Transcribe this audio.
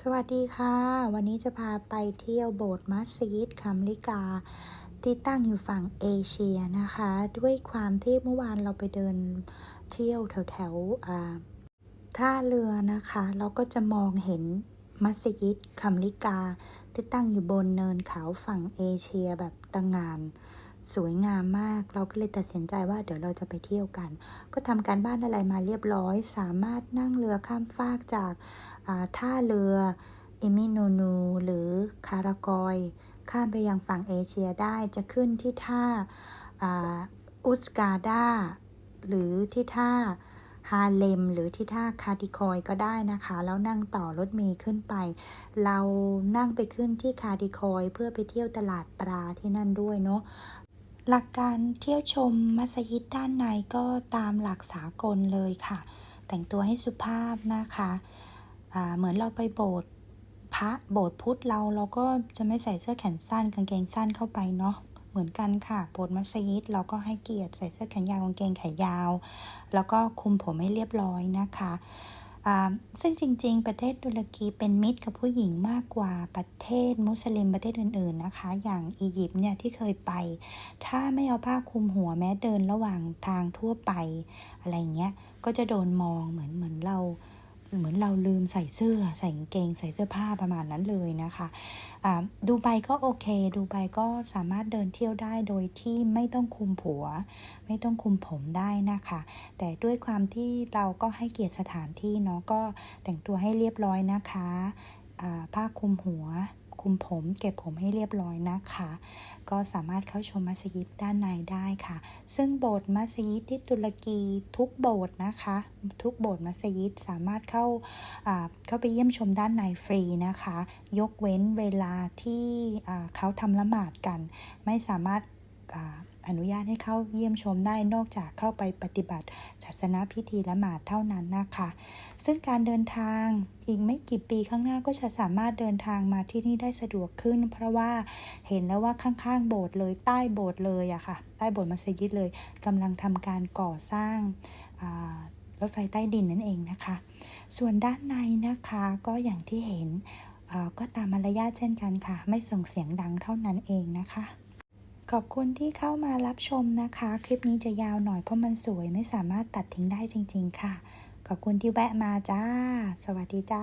สวัสดีค่ะ วันนี้จะพาไปเที่ยวโบสถ์มัสยิดคัมลิกา ที่ตั้งอยู่ฝั่งเอเชียนะคะ ด้วยความที่เมื่อวานเราไปเดินเที่ยวแถวแถวท่าเรือนะคะ เราก็จะมองเห็นมัสยิดคัมลิกา ที่ตั้งอยู่บนเนินเขาฝั่งเอเชียแบบตะงาน สวยงามมาก เราก็เลยตัดสินใจว่าเดี๋ยวเราจะไปเที่ยวกัน ก็ทำการบ้านอะไรมาเรียบร้อย สามารถนั่งเรือข้ามฟากจากาท่าเรืออิมิโนนู หรือคารากอย ข้ามไปยังฝั่งเอเชียได้จะขึ้นที่ท่าอุสกาดาหรือที่ท่าฮาเลมหรือที่ท่าคาดิคอยก็ได้นะคะ แล้วนั่งต่อรถเมล์ขึ้นไป เรานั่งไปขึ้นที่คาดิคอย เพื่อไปเที่ยวตลาดปลาที่นั่นด้วยเนาะ หลักการเที่ยวชมมัสยิดด้านในก็ตามหลักสากลเลยค่ะ แต่งตัวให้สุภาพนะคะอ่าเหมือนเราไปโบสถ์พระโบสถ์พุทธเราเราก็จะไม่ใส่เสื้อแขนสั้นกางเกงสั้นเข้าไปเนาะเหมือนกันค่ะโบสถ์มัสยิดเราก็ให้เกียรติใส่เสื้อแขนยาวกางเกงขายาว แล้วก็คุมผมให้เรียบร้อยนะคะ ซึ่งจริง ๆ ประเทศตุรกีเป็นมิตรกับผู้หญิงมากกว่าประเทศมุสลิมประเทศอื่น ๆ นะคะ อย่างอียิปต์เนี่ยที่เคยไป ถ้าไม่เอาผ้าคลุมหัวแม้เดินระหว่างทางทั่วไปอะไรเงี้ย ก็จะโดนมองเหมือนเหมือนเรา เหมือนเราลืมใส่เสื้อ ใส่กางเกง ใส่เสื้อผ้าประมาณนั้นเลยนะคะะดูไปก็โอเค ดูไปก็สามารถเดินเที่ยวได้โดยที่ไม่ต้องคุมผัว ไม่ต้องคุมผมได้นะคะ แต่ด้วยความที่เราก็ให้เกียรติสถานที่เนาะก็แต่งตัวให้เรียบร้อยนะคะผ้าคลุมหัว คุมผม เก็บผมให้เรียบร้อยนะคะ ก็สามารถเข้าชมมัสยิดด้านในได้ค่ะ ซึ่งโบสถ์มัสยิดที่ตุรกีทุกโบสถ์นะคะ ทุกโบสถ์มัสยิดสามารถเข้าเข้าไปเยี่ยมชมด้านในฟรีนะคะ ยกเว้นเวลาที่เขาทำละหมาดกัน ไม่สามารถ อนุญาตให้เข้าเยี่ยมชมได้นอกจากเข้าไปปฏิบัติศาสนาพิธีละหมาดเท่านั้นนะคะ ซึ่งการเดินทางอีกไม่กี่ปีข้างหน้าก็จะสามารถเดินทางมาที่นี่ได้สะดวกขึ้น เพราะว่าเห็นแล้วว่าข้างๆโบสถ์เลยใต้โบสถ์เลยอะค่ะ ใต้โบสถ์มัสยิดเลยกำลังทำการก่อสร้างรถไฟใต้ดินนั่นเองนะคะ ส่วนด้านในนะคะก็อย่างที่เห็นก็ตามมารยาทเช่นกันค่ะ ไม่ส่งเสียงดังเท่านั้นเองนะคะ ขอบคุณที่เข้ามารับชมนะคะ คลิปนี้จะยาวหน่อยเพราะมันสวยไม่สามารถตัดทิ้งได้จริง ๆ ค่ะ ขอบคุณที่แวะมาจ้า สวัสดีจ้า